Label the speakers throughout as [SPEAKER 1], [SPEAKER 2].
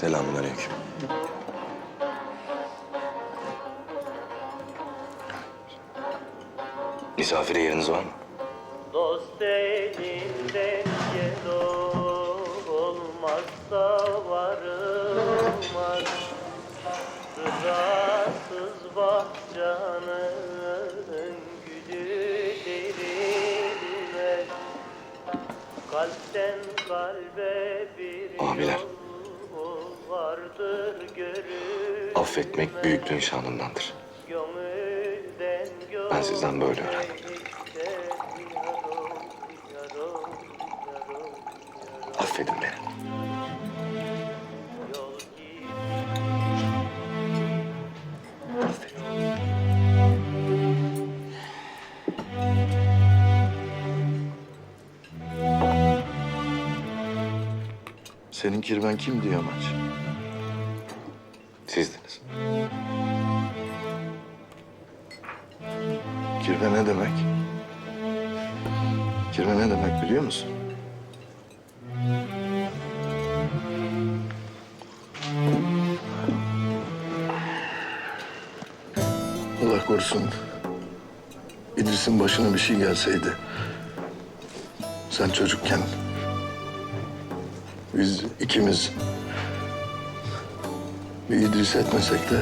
[SPEAKER 1] Selamünaleyküm. Misafire yeriniz var mı?
[SPEAKER 2] Dost elinden gel olmazsa varılmaz Sırasız bahçanın gülü verilmez Kalpten kalbe bir
[SPEAKER 1] Abiler.
[SPEAKER 2] yol
[SPEAKER 1] Affetmek büyüklüğün şanındandır. Ben sizden böyle öğrendim. Affedin beni.
[SPEAKER 3] Senin kirven kim diyor maç?
[SPEAKER 1] Sizdiniz.
[SPEAKER 3] Kirve ne demek? Kirve ne demek biliyor musun? Allah korusun. İdris'in başına bir şey gelseydi. Sen çocukken. Biz ikimiz bir İdris etmesek de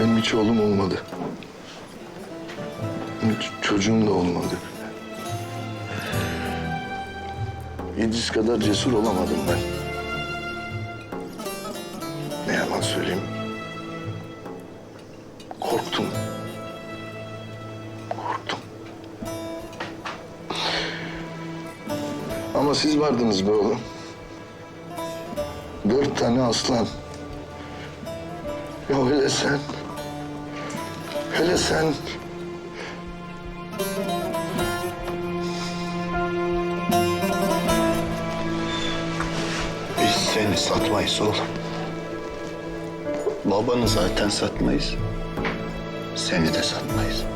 [SPEAKER 3] Benim hiç oğlum olmadı. Hiç çocuğum da olmadı. İdris kadar cesur olamadım ben. Ne yalan söyleyeyim. Korktum. Ama siz vardınız be oğlum. Dört tane aslan. Ya hele sen. Hele sen.
[SPEAKER 4] Biz seni satmayız oğlum. Babanı zaten satmayız. Seni de satmayız.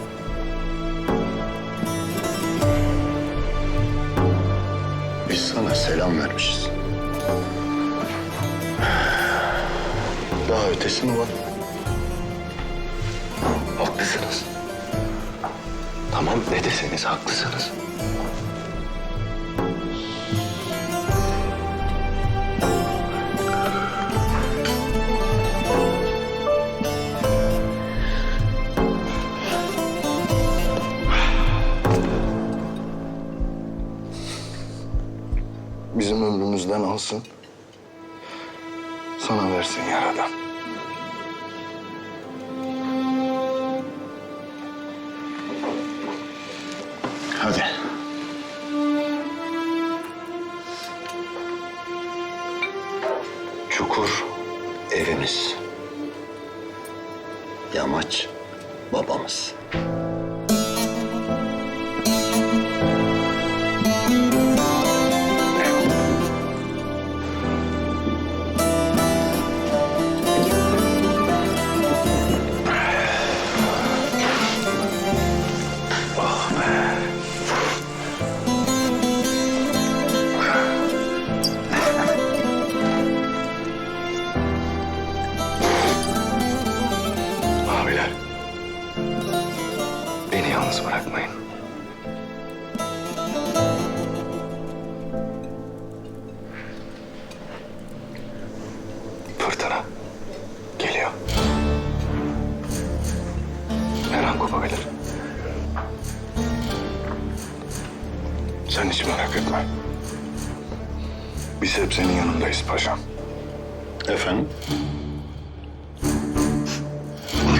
[SPEAKER 4] Biz sana selam vermişiz. Daha ötesi mi var?
[SPEAKER 1] Haklısınız. Tamam ne deseniz haklısınız.
[SPEAKER 3] Bizim ömrümüzden alsın. Sana versin yaradan.
[SPEAKER 4] Hadi. Çukur evimiz. Yamaç babamız.
[SPEAKER 1] Abiler. Beni yalnız bırakmayın. Fırtına geliyor. Her an kopabilir.
[SPEAKER 3] Sen hiç merak etme. Biz hep senin yanındayız paşam.
[SPEAKER 4] Efendim?